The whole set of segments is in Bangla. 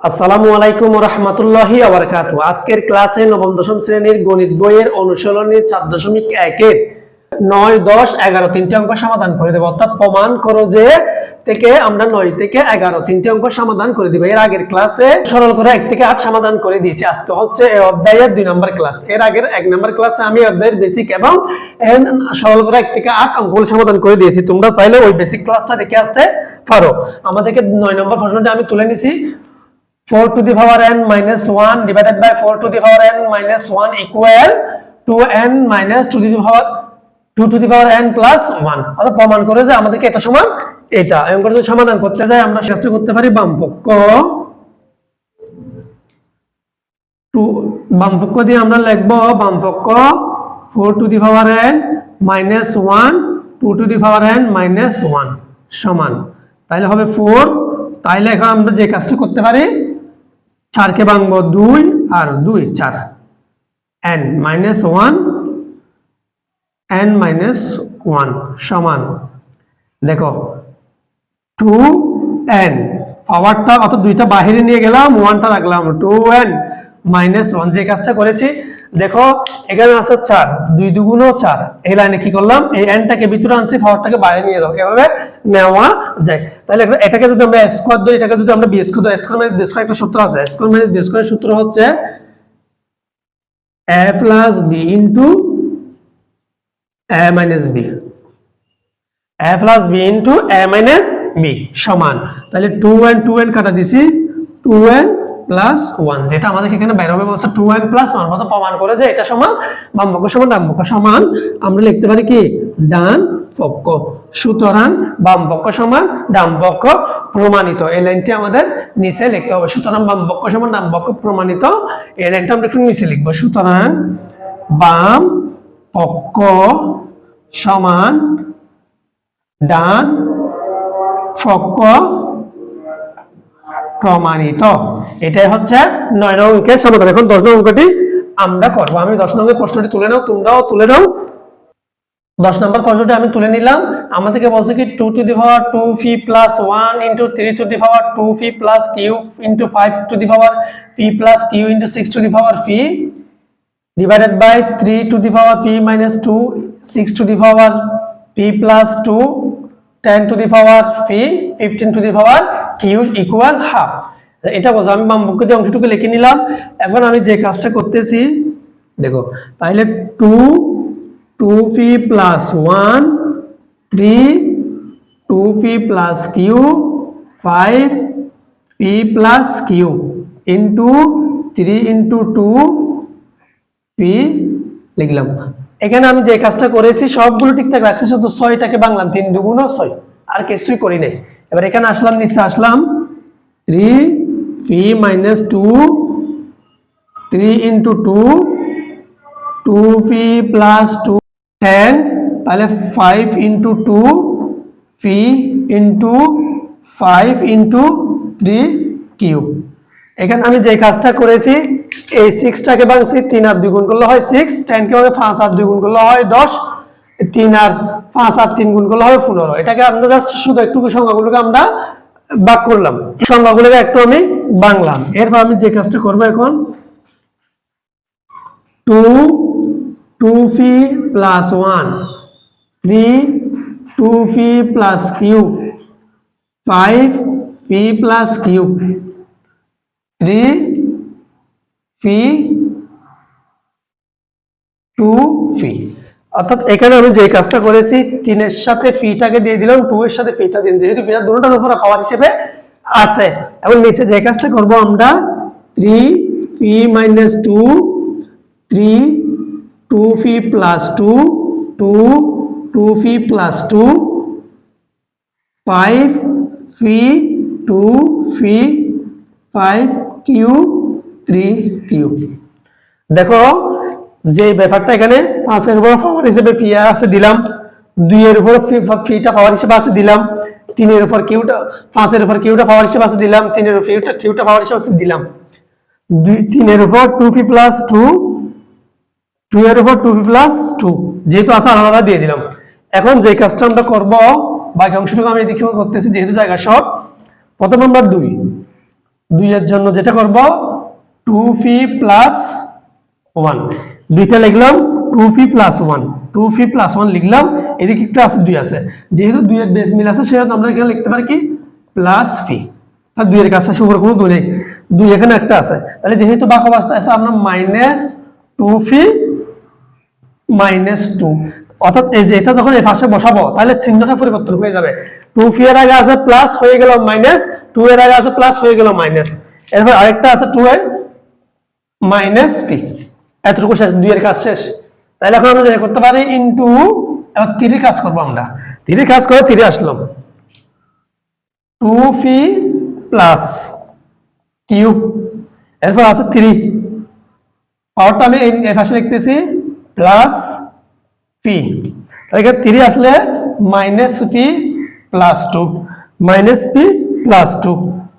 আসসালামু আলাইকুম রহমতুল্লাহি আবরকাত আজকের ক্লাসে নবম, দশম শ্রেণির গণিত বইয়ের অনুশীলনী চার দশমিক একের নয়, দশ, এগারো তিনটি অঙ্ক সমাধান করে দেবো। অর্থাৎ প্রমাণ করো যে থেকে আমরা নয় থেকে এগারো তিনটি অঙ্ক সমাধান করে দিব। এর আগের ক্লাসে সরল করে এক থেকে আট সমাধান করে দিয়েছি। আজকে হচ্ছে এই অধ্যায়ের দুই নম্বর ক্লাস। এর আগের এক নম্বর ক্লাসে আমি অধ্যায়ের বেসিক এবং সরল করে এক থেকে আট অঙ্কগুলো সমাধান করে দিয়েছি। তোমরা চাইলে ওই বেসিক ক্লাসটা দেখে আসতে পারো। আমাদেরকে নয় নম্বর প্রশ্নটা আমি তুলে নিছি। 4 to the power n minus 1 divided by 4 to the power n minus 1 equal to n minus 2 to the power 2 to the power n plus 1 অর্থাৎ প্রমাণ করে যে আমাদেরকে এটা সমান এটা করে যদি সমাধান করতে যাই আমরা চেষ্টা করতে পারি বামপক্ষ টু বামপক্ষ দিয়ে আমরা লিখব বামপক্ষ 4 to the power n minus 1 2 to the power n minus 1 সমান তাহলে হবে 4 তাইলে এখন আমরা যে কাজটা করতে পারি চারকে ভাঙবো দুই আর দুই চার। N minus one N minus one সমান। দেখো টু এন পাওয়ারটা অত দুইটা বাহিরে নিয়ে গেলাম ওয়ানটা রাখলাম টু এন মাইনাস ওয়ান যে কাজটা করেছি, দেখো, এখানে আছে চার, দুই দুগুণও চার। এই লাইনে কি করলাম? এই এনটাকে ভিতরে আনছি পাওয়ারটাকে বাইরে নিয়ে যাও এভাবে নেওয়া যায়। তাহলে এটাকে যদি আমরা স্কোয়ার দিই এটাকে যদি আমরা বি দিই স্কোয়ার মাইনাস বি একটা সূত্র আছে। স্কোয়ার মাইনাস বি সূত্র হচ্ছে A plus B into A minus B A plus B into A minus B সমান। তাহলে টু এন টু এন কাটা দিছি। টু এন প্লাস ওয়ান যেটা আমাদের এখানে বাইরে হবে বলছে টু এন প্লাস ওয়ান মতো প্রমাণ করে যে এটা সমান বাম পক্ষ সমান ডান পক্ষ সমান। আমরা লিখতে পারি কি? ডান পক্ষ সুতরাং বাম পক্ষ সমান ডান পক্ষ প্রমাণিত। এই লাইনটি আমাদের নিচে লিখতে হবে। সুতরাং বাম পক্ষ সমান ডান পক্ষ প্রমাণিত। এই লাইনটা আমরা একটু নিচে লিখব। সুতরাং বাম পক্ষ সমান ডান পক্ষ প্রমাণিত। এটাই হচ্ছে নয় নং অঙ্কের সমাধান। এখন দশ নং অঙ্কটি আমরা করব। আমি দশ নম্বর প্রশ্নটি তুলে নাও, তোমরাও তুলে নাও। দশ নম্বর প্রশ্নটি আমি তুলে নিলাম। আমাদেরকে বলছে কি two to the power two phi plus one into three to the power two phi plus Q into five to the power phi plus Q into six to the power phi divided by 3 to the power p minus 2 6 to the power p plus 2 10 to the power p 15 to the power q equal half এটা বোঝো, আমি বাম পক্ষ দিয়ে অংশটুকু লিখে নিলাম। এখন আমি যে কাজটা করতেছি, দেখো তাহলে 2 2 p plus 1 3 2 p plus q 5 p plus q into 3 into 2 P লিখলাম। এখানে আমি যে কাজটা করেছি, সবগুলো ঠিকঠাক রাখছি, শুধু ছয়টাকে বাংলাম তিন দুগুণ ছয়, আর কিছুই করি নাই। এবার এখানে আসলাম, নিচে আসলাম। Three P minus two three into two two P plus two ten তাহলে five into two P into five into three q এখানে আমি যে কাজটা করেছি, এই সিক্সটাকে ভাঙছি, তিন আর দুই গুণ করলে হয় সিক্স টেনকে ভাবে পাঁচ আর দুই গুণ করলে হয় দশ, তিন আর পাঁচ আর তিন গুণ করলে হয় পনেরো। এটাকে আমরা জাস্ট শুধু একটু সংখ্যাগুলোকে আমরা বাক করলাম। সংখ্যাগুলোকে একটু আমি বাংলাম। এরপর আমি যে কাজটা করব এখন two two phi plus one three two phi plus q five P plus q three phi two phi অর্থাৎ এখানে আমি যে কাজটা করেছি, তিনের সাথে ফিটাকে দিয়ে দিলাম টু এর সাথে ফিটা দিন যেহেতু ফিটা দুটোটার উপরে পাওয়ার হিসেবে আছে। এবং নিচে যে কাজটা করব আমরা three phi minus two three two phi plus two two two phi plus two five phi two phi five q three q দেখো যে ব্যাপারটা এখানে পাঁচের উপর পাওয়ার হিসেবে ফি আছে দিলাম, দুইয়ের উপর ফিটা পাওয়ার হিসেবে আছে দিলাম, তিনের উপর কিউটা পাঁচের উপর কিউটা পাওয়ার হিসেবে আছে দিলাম, তিনের উপর কিউটা কিউটা পাওয়ার হিসেবে আছে দিলাম। দুই, তিনের উপর two phi plus two two এর উপর টু ফি প্লাস টু যেহেতু আছে আলাদা দিয়ে দিলাম। এখন যে কাজটা আমরা করব, বাকি অংশটুকু আমি দেখে করতেছি, যেহেতু জায়গা সব, প্রথম নাম্বার দুই। দুইয়ের জন্য যেটা করব টু ফি প্লাস ওয়ান দুইটা লিখলাম two phi plus one two phi plus one লিখলাম, এদিকে একটা আছে দুই আছে? যেহেতু দুইয়ের বেস মিল আছে, সেহেতু আমরা এখানে লিখতে পারি কি? প্লাস ফি তার দুইয়ের কাজটা শুরু কোনো দুই নেই। দুই এখানে একটা আছে। তাহলে যেহেতু বাক অবস্থা আছে আপনার minus two phi minus two অর্থাৎ এই যে এটা যখন এই পাশে বসাবো, তাহলে চিহ্নটা পরিবর্তন হয়ে যাবে। টু ফি এর আগে আছে প্লাস হয়ে গেল মাইনাস টু এর আগে আছে প্লাস হয়ে গেল মাইনাস এরপর আরেকটা আছে টু এর মাইনাস পি এতটুকু শেষ দুই এর কাজ শেষ। তাহলে এখন আমরা করতে পারি ইন্টু এবার তিরির কাজ করব আমরা। তিরির কাজ করে তিরে আসলাম। টু ফি প্লাস কিউ এরপর আছে থ্রি পাওয়ারটা আমি এই পাশে লিখতেছি প্লাস পি তাহলে থ্রি আসলে minus P plus two minus P plus two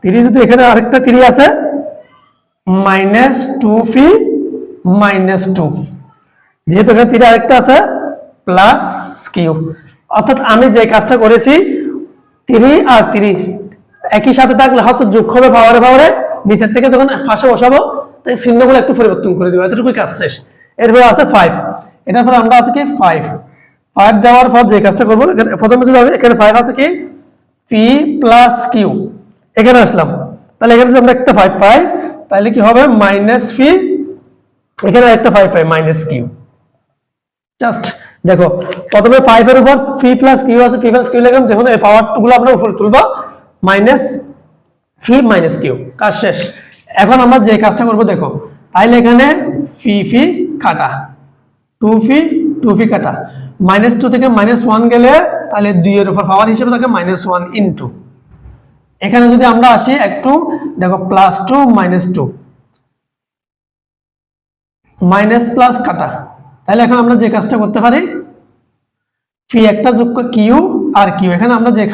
three যদি এখানে আরেকটা থ্রি আছে minus two P minus two যেহেতু এখানে থ্রি আরেকটা আছে প্লাস কিউ অর্থাৎ আমি যে কাজটা করেছি থ্রি আর থ্রি একই সাথে থাকলে হচ্ছে যোগ হবে পাওয়ারে পাওয়ারে নিচের থেকে যখন পাশে বসাবো, তাই চিহ্নগুলো একটু পরিবর্তন করে দেবো। এতটুকুই কাজ শেষ। এরপরে আছে ফাইভ এটার পরে আমরা আছে কি? ফাইভ ফাইভ দেওয়ার পর যে কাজটা করব প্রথমে যদি এখানে ফাইভ আছে কি? পি প্লাস কিউ এখানে আসলাম। তাহলে এখানে যদি আমরা একটা ফাইভ পাই, তাহলে কি হবে? মাইনাস ফি এখানে একটা five pi minus q just দেখো, প্রথমে ফাইভ এর উপর ফি প্লাস কিউ আছে ফি প্লাস কিউ লিখলাম যখন এই পাওয়ারগুলো আমরা উপরে তুলবো মাইনাস ফি মাইনাস কিউ কাজ শেষ। এখন আমরা যে কাজটা করব, দেখো, তাইলে এখানে ফি ফি কাটা টু ফি টু ফি কাটা। মাইনাস টু থেকে মাইনাস ওয়ান গেলে তাহলে দুই এর উপর পাওয়ার হিসেবে থাকে মাইনাস ওয়ান ইন্টু এখানে যদি আমরা আসি একটু, দেখো plus two minus two minus plus কাটা। তাহলে এখন আমরা যে কাজটা করতে পারি ফি একটা যোগ কিউ আর কিউ এখানে আমরা যে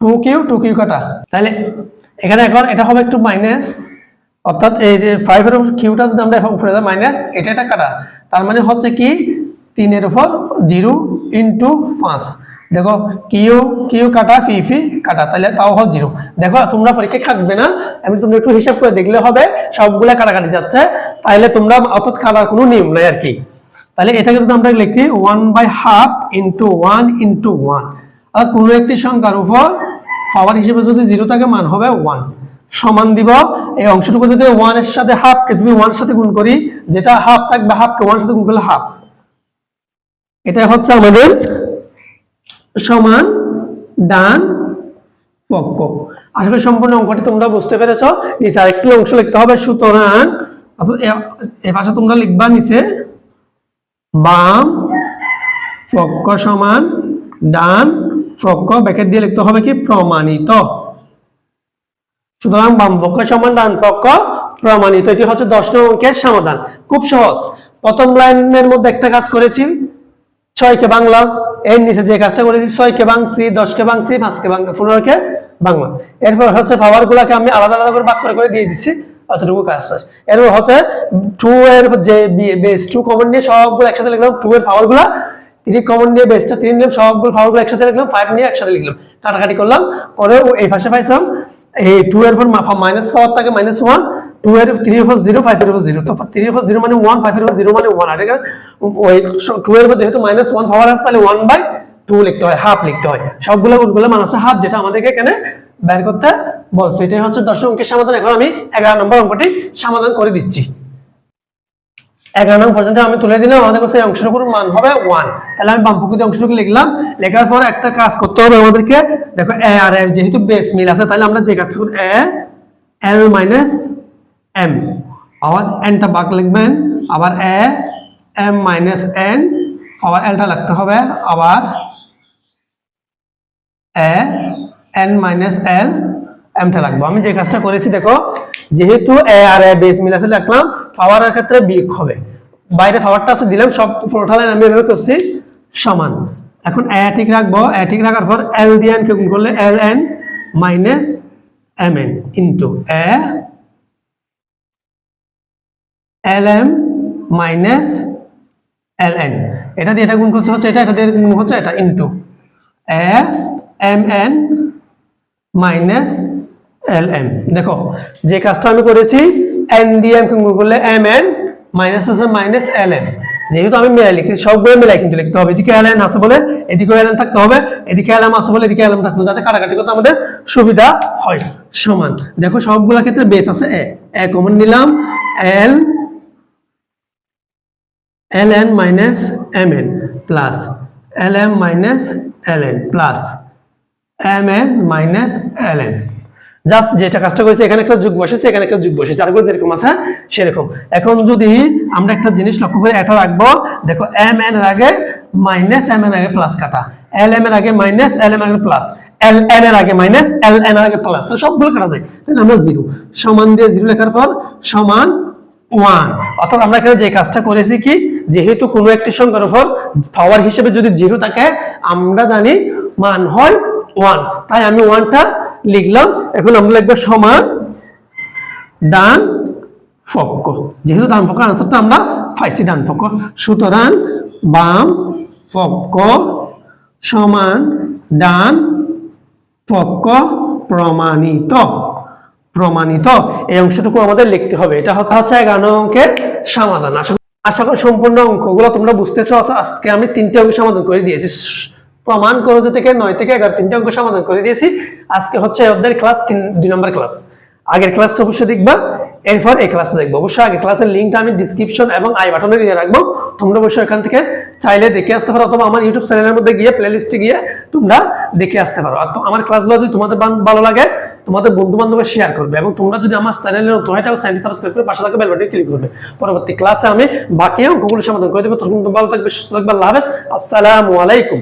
টু কিউ টু কিউ কাটা। তাহলে এখানে এখন এটা হবে একটু মাইনাস অর্থাৎ এই যে ফাইভের উপর কিউটা যদি আমরা এখন উপরে মাইনাস এটা এটা কাটা। তার মানে হচ্ছে কি, তিনের উপর জিরো ইন্টু পাঁচ। দেখো, কিউ কিউ কাটা, ফি ফি কাটা, তাহলে তাও হল জিরো। দেখো, তোমরা পরীক্ষায় কাটবে না এমনি তোমরা একটু হিসাব করে দেখলে হবে, সবগুলা কাটাকাটি যাচ্ছে, তাহলে তোমরা অর্থাৎ কাটার কোনো নিয়ম নাই আর কি। তাহলে এটাকে যদি আমরা লিখি one by half into one into one আর কোনো একটি সংখ্যার উপর পাওয়ার হিসেবে যদি জিরো থাকে, মান হবে ওয়ান সমান দিব, এই অংশটুকু যদি ওয়ানের সাথে হাফ কে যদি ওয়ান সাথে গুণ করি, যেটা হাফ থাকবে হাফ কে ওয়ান সাথে গুণ করলে হাফ এটা হচ্ছে আমাদের সমান ডান পক্ষ। করি সম্পূর্ণ অঙ্কটি তোমরা বুঝতে পেরেছ। নিচে আরেকটি অংশ লিখতে হবে, সুতরাং এ- তোমরা লিখবা নিচে, বাম পক্ষ সমান ডান পক্ষ, ব্যাকেট দিয়ে লিখতে হবে কি? প্রমাণিত। সুতরাং বাম পক্ষ সমান ডান পক্ষ, প্রমাণিত। এটি হচ্ছে দশ নং অঙ্কের সমাধান। খুব সহজ। প্রথম লাইনের মধ্যে একটা কাজ করেছি। ছয়কে বাংলা, এর নিচে যে কাজটা করেছি, ছয়কে বাংছি দশকে বাংছি পাঁচকে বাংলা পনেরোকে বাংলা। এরপর হচ্ছে পাওয়ার গুলাকে আমি আলাদা আলাদা করে ভাগ করে করে দিয়ে দিচ্ছি অতটুকু কাজ শেষ। এরপর হচ্ছে টু এর যে বেস টু কমন নিয়ে সবগুলো একসাথে লিখলাম টু এর পাওয়ারগুলা থ্রি কমন নিয়ে বেসটা থ্রি নিলাম, সবগুলো পাওয়ারগুলো একসাথে লিখলাম ফাইভ নিয়ে একসাথে লিখলাম। কাটাকাটি করলাম, করে এই পাশে পাইছিলাম, এই টু এর ফোর মাইনাস পাওয়ার থাকে মাইনাস ওয়ান মানে মানে সমাধান। করে দিচ্ছি। এগারো নম্বর পর্যন্ত আমি তুলে দিলাম। আমাদের কাছে অংশটুকুর মান হবে ওয়ান তাহলে আমি বামপক্ষে অংশটুকু লিখলাম। লেখার পর একটা কাজ করতে হবে আমাদেরকে। দেখো এ আর এম যেহেতু বেস মিল আছে, তাহলে আমরা যে কাজ করি এ এল মাইনাস এম আবার এনটা বাক লিখবেন, আবার এ এম মাইনাস এন আবার এলটা লিখতে হবে, আবার এ এন মাইনাস এল এমটা লাগবে। আমি যে কাজটা করেছি, দেখো, যেহেতু এ আর এ বেস মিল আছে, লিখলাম পাওয়ারের ক্ষেত্রে বিয়োগ হবে। বাইরে পাওয়ারটা আছে, দিলাম, সব পুরোটা আমি এভাবে করছি, সমান। এখন এ ঠিক রাখব এ ঠিক রাখার পর এল দিয়ে এন গুণ করলে L N minus M N into A L M minus L N এটা দিয়ে এটা গুণ করছে হচ্ছে এটা এটা দিয়ে গুণ হচ্ছে এটা into M N minus L M দেখো, যে কাজটা আমি করেছি এন দিয়ে এম গুণ করলে এম এন মাইনাস আছে মাইনাস এল এম যেহেতু আমি মিলাই লিখি সবগুলো মিলাই কিন্তু লিখতে হবে। এদিকে এল এন আছে বলে এদিকে এল থাকতে হবে, এদিকে এল এম আছে বলে এদিকে থাকতে হবে, যাতে কাটাকাটি করতে আমাদের সুবিধা হয়। সমান। দেখো, সবগুলা ক্ষেত্রে বেস আছে এ এ কমন নিলাম L L N minus M N plus L M minus L N plus M N minus L N just যেটা কাজটা করেছে, এখানে একটা যুগ বসেছে, এখানে একটা যুগ বসেছে। আরেকবার যেরকম আছে, সেরকম। এখন যদি আমরা একটা জিনিস লক্ষ্য করে, এটা রাখব, দেখো এম এন এর আগে মাইনাস এম এন আগে প্লাস কাটা। এল এম এর আগে মাইনাস এল এম এর আগে প্লাস এল এন এর আগে মাইনাস এল এন এর আগে প্লাস সবগুলো কাটা যায়। তাহলে আমরা জিরো সমান দিয়ে জিরো লেখার পর সমান ওয়ান অর্থাৎ আমরা এখানে যে কাজটা করেছি কি? যেহেতু কোনো একটি সংখ্যার উপর পাওয়ার হিসেবে যদি জিরো থাকে, আমরা জানি মান হয় ওয়ান তাই আমি ওয়ানটা লিখলাম। এখন আমরা লিখব সমান ডান পক্ষ যেহেতু ডান পক্ষ আনসারটা আমরা পাইছি ডান পক্ষ সুতরাং বাম পক্ষ সমান ডান পক্ষ প্রমাণিত। প্রমাণিত। এই অংশটুকু আমাদের লিখতে হবে। এটা হচ্ছে এগারো অঙ্কের সমাধান। আশা করি সম্পূর্ণ অঙ্কগুলো তোমরা বুঝতেছো আচ্ছা, আজকে আমি তিনটে অঙ্ক সমাধান করে দিয়েছি। প্রমাণ করো যে থেকে নয় থেকে এগারো তিনটে অঙ্ক সমাধান করে দিয়েছি। আজকে হচ্ছে ওদের ক্লাস তিন দুই নম্বর ক্লাস আগের ক্লাসটা অবশ্যই দেখবা এরপর এই ক্লাসে দেখব। অবশ্যই আগের ক্লাসের লিঙ্কটা আমি ডিসক্রিপশন এবং আই বাটনে দিয়ে রাখব। তোমরা অবশ্যই এখান থেকে চাইলে দেখে আসতে পারো অথবা আমার ইউটিউব চ্যানেলের মধ্যে গিয়ে প্লেলিস্টে গিয়ে তোমরা দেখে আসতে পারো। আর আমার ক্লাসগুলো যদি তোমাদের ভালো লাগে তোমাদের বন্ধু বান্ধবের শেয়ার করবে এবং তোমরা যদি আমার চ্যানেলে নতুন হয় তাহলে চ্যানেলটি সাবস্ক্রাইব করে পাশে থাকা বেল বাটনে ক্লিক করবে। পরবর্তী ক্লাসে আমি বাকি অঙ্কগুলো সমাধান করে দেবো। তখন ভালো থাকবে, সুস্থ থাকবে, আল্লাহ আসসালামু আলাইকুম।